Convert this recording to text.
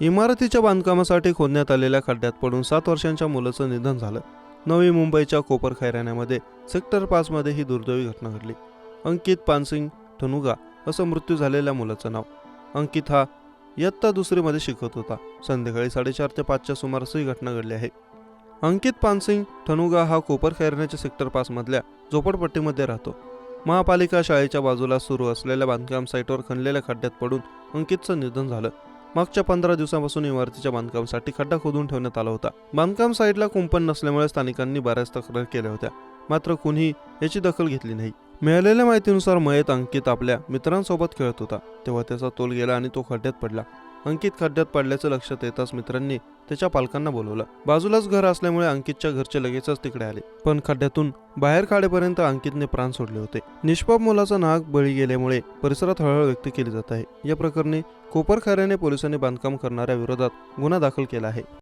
इमारतीच्या बांधकामासाठी खोदण्यात आलेल्या खड्ड्यात पडून सात वर्षांच्या मुलाचं निधन झालं. नवी मुंबईच्या कोपर खैराण्यामध्ये सेक्टर पाचमध्ये ही दुर्दैवी घटना घडली. अंकित पानसिंग ठनुगा असं मृत्यू झालेल्या मुलाचं नाव. अंकित हा इयत्ता दुसरीमध्ये शिकत होता. संध्याकाळी साडेचार ते पाचच्या सुमारास ही घटना घडली आहे. अंकित पानसिंग ठनुगा हा कोपर खैरण्याच्या सेक्टर पाचमधल्या झोपडपट्टीमध्ये राहतो. महापालिका शाळेच्या बाजूला सुरू असलेल्या बांधकाम साईटवर खणलेल्या खड्ड्यात पडून अंकितचं निधन झालं. मागच्या पंधरा दिवसांपासून इमारतीच्या बांधकामासाठी खड्डा खोदून ठेवण्यात आला होता. बांधकाम साईडला कुंपण नसल्यामुळे स्थानिकांनी बऱ्याच तक्रार केल्या होत्या. मात्र कुणीही याची दखल घेतली नाही. मिळालेल्या माहितीनुसार मयत अंकित आपल्या मित्रांसोबत खेळत होता. तेव्हा त्याचा तोल गेला आणि तो खड्ड्यात पडला. अंकित खड्ड्यात पडल्याचं लक्षात येताच मित्रांनी त्याच्या पालकांना बोलवलं. बाजूलाच घर असल्यामुळे अंकितच्या घरचे लगेचच तिकडे आले. पण खड्ड्यातून बाहेर काढेपर्यंत अंकितने प्राण सोडले होते. निष्पाप मुलाचा नाग बळी गेल्यामुळे परिसरात हळहळ व्यक्त केली जात आहे. या प्रकरणी कोपरखऱ्याने पोलिसांनी बांधकाम करणाऱ्या विरोधात गुन्हा दाखल केला आहे.